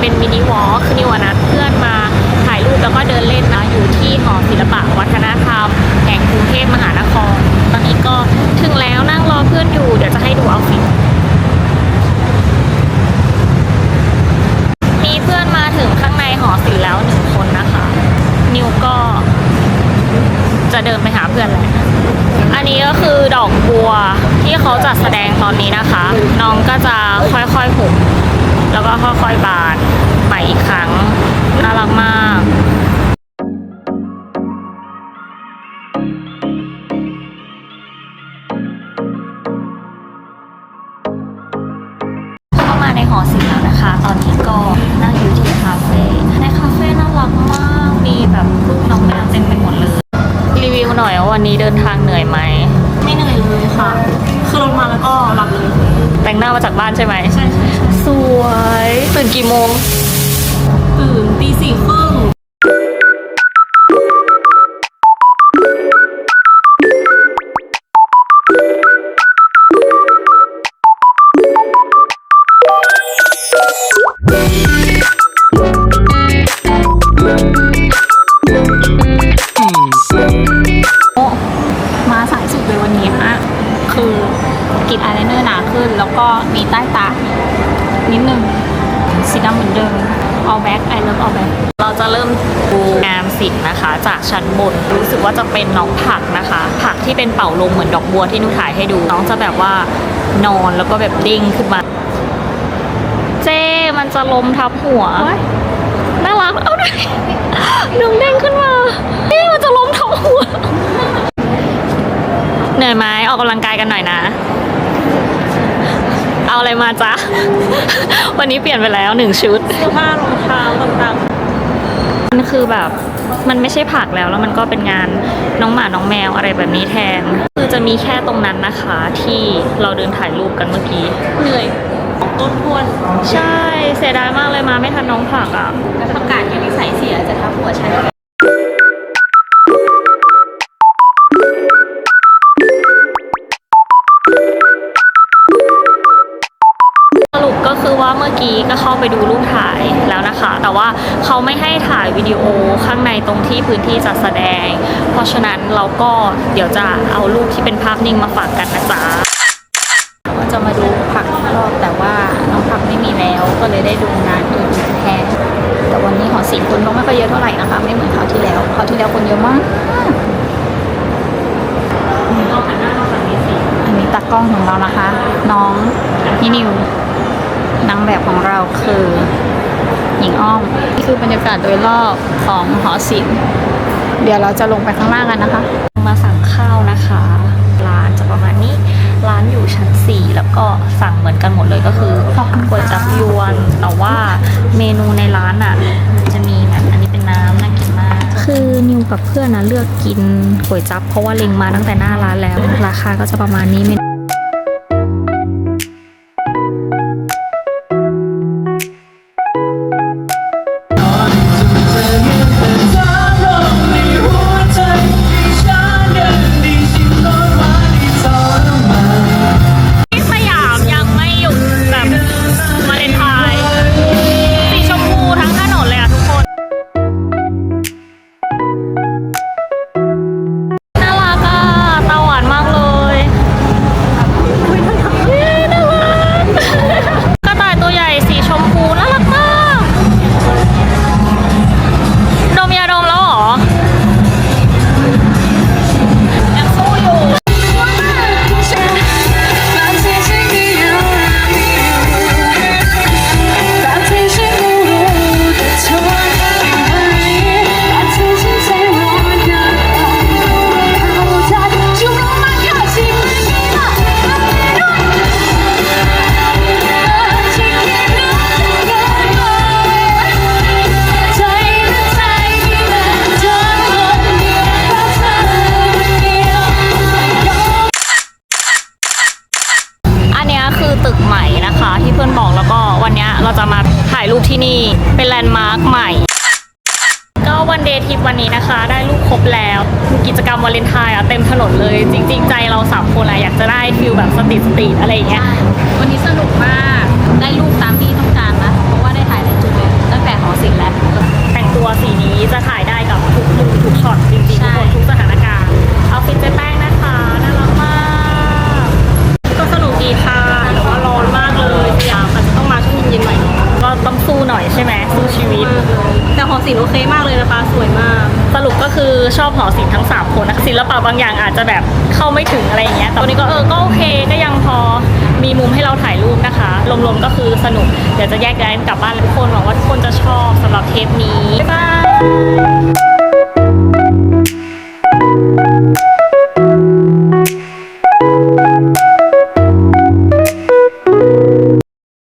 เป็นมินิวอล์คือนิวนัดเพื่อนมาถ่ายรูปแล้วก็เดินเล่นนะอยู่ที่หอศิลปะวัฒนธรรม แห่งกรุงเทพมหานคร ตอนนี้ก็ถึงแล้วนั่งรอเพื่อนอยู่เดี๋ยวจะให้ดูเอาฟิตมีเพื่อนมาถึงข้างในหอศิลป์แล้วหนึ่งคนนะคะ นิวก็จะเดินไปหาเพื่อนแหละอันนี้ก็คือดอกบัวที่เขาจัดแสดงตอนนี้นะคะ น้องก็จะค่อยๆหุบ แล้วก็ค่อยๆบานใหม่อีกครั้ง น่ารักมากเข้ามาในหอศิลป์แล้วนะคะ ตอนนี้ก็นั่งอยู่ที่คาเฟ่ในคาเฟ่น่ารักมาก มีแบบรูปน้องแมวเต็มไปหมดเลย รีวิวหน่อยว่าวันนี้เดินทางเหนื่อยไหม ไม่เหนื่อยเลยค่ะ คือลงมาแล้วก็หลับเลยแต่งหน้ามาจากบ้านใช่ไหมใช่ใช่ใช่สวย ตื่นกี่โมงตื่นตีสี่ครึ่ง นาขึ้น แล้วก็มีใต้ตานิดนึงสีดำเหมือนเดิม all back I love all back เราจะเริ่มดูงานศิลป์นะคะ จากชั้นบนรู้สึกว่าจะเป็นน้องผักนะคะ ผักที่เป็นเป่าลมเหมือนดอกบัวที่นุถ่ายให้ดู น้องจะแบบว่านอนแล้วก็แบบเด้งขึ้นมา เจ้มันจะลมทับหัวน่ารักเอาหน่อยน้องเด้งขึ้นมาเอ๊ะมันจะลมทับหัว เหนื่อยไหมออกกำลังกายกันหน่อยนะ อาอะไรมาจ๊ะ วันนี้เปลี่ยนไปแล้วหนึ่งชุด เสื้อผ้ารองเท้าต่างมันคือแบบมันไม่ใช่ผักแล้วแล้วมันก็เป็นงานน้องหมาน้องแมวอะไรแบบนี้แทน คือจะมีแค่ตรงนั้นนะคะที่เราเดินถ่ายรูปกันเมื่อกี้ๆเหนื่อยของต้นทวน ใช่ เสียดายมากเลยมาไม่ทันน้องผักอะ แล้วทำการยังนิสัยเสียจะทับหัวฉัน กี้ก็เข้าไปดูรูปถ่ายแล้วนะคะ แต่ว่าเขาไม่ให้ถ่ายวิดีโอข้างในตรงที่พื้นที่จัดแสดง เพราะฉะนั้นเราก็เดี๋ยวจะเอารูปที่เป็นภาพนิ่งมาฝากกันนะจ๊ะก็จะมาดูผักรอบแต่ว่าน้องผักไม่มีแล้วก็เลยได้ดูงานอื่นแทนแต่วันนี้หอศิลป์คนก็ไม่ค่อยเยอะเท่าไหร่นะคะ ไม่เหมือนคราวที่แล้วคราวที่แล้วคนเยอะมากเราหันหน้ามาฝั่งนี้สิอันนี้ตากล้องของเรานะคะ น้องพี่นิว นางแบบของเราคือหญิงอ้อมนี่คือบรรยากาศโดยรอบของหอศิลป์เดี๋ยวเราจะลงไปข้างล่างกันนะคะ มาสั่งข้าวนะคะ ร้านจะประมาณนี้ ร้านอยู่ชั้น 4 แล้วก็สั่งเหมือนกันหมดเลยก็คืออคก๋วยจับยวนแต่ว่าเมนูในร้านอะจะมีแบบอันนี้เป็นน้ำน่ากินมาก คือนิวกับเพื่อนนะเลือกกินก๋วยจับเพราะว่าเล็งมาตั้งแต่หน้าร้านแล้ว ราคาก็จะประมาณนี้เมนู เราจะมาถ่ายรูปที่นี่เป็นแลนด์มาร์คใหม่ ก็วันเดย์ทริปวันนี้นะคะ ได้รูปครบแล้วมีกิจกรรมวาเลนไทน์อะเต็มถนนเลย จริง ๆ ใจเราสามคนอะอยากจะได้ฟิลแบบสตรีทสตรีทอะไรอย่างเงี้ยวันนี้สนุกมากได้รูป ชอบหอศิลป์ทั้ง 3 คนนะคะศิลปะบางอย่างอาจจะแบบเข้าไม่ถึงอะไรอย่างเงี้ยตอนนี้ก็เออก็โอเคก็ยังพอมีมุมให้เราถ่ายรูปนะคะรวมๆก็คือสนุกเดี๋ยวจะแยกย้ายกลับบ้านแล้วทุกคนหวังว่าทุกคนจะชอบสำหรับเทปนี้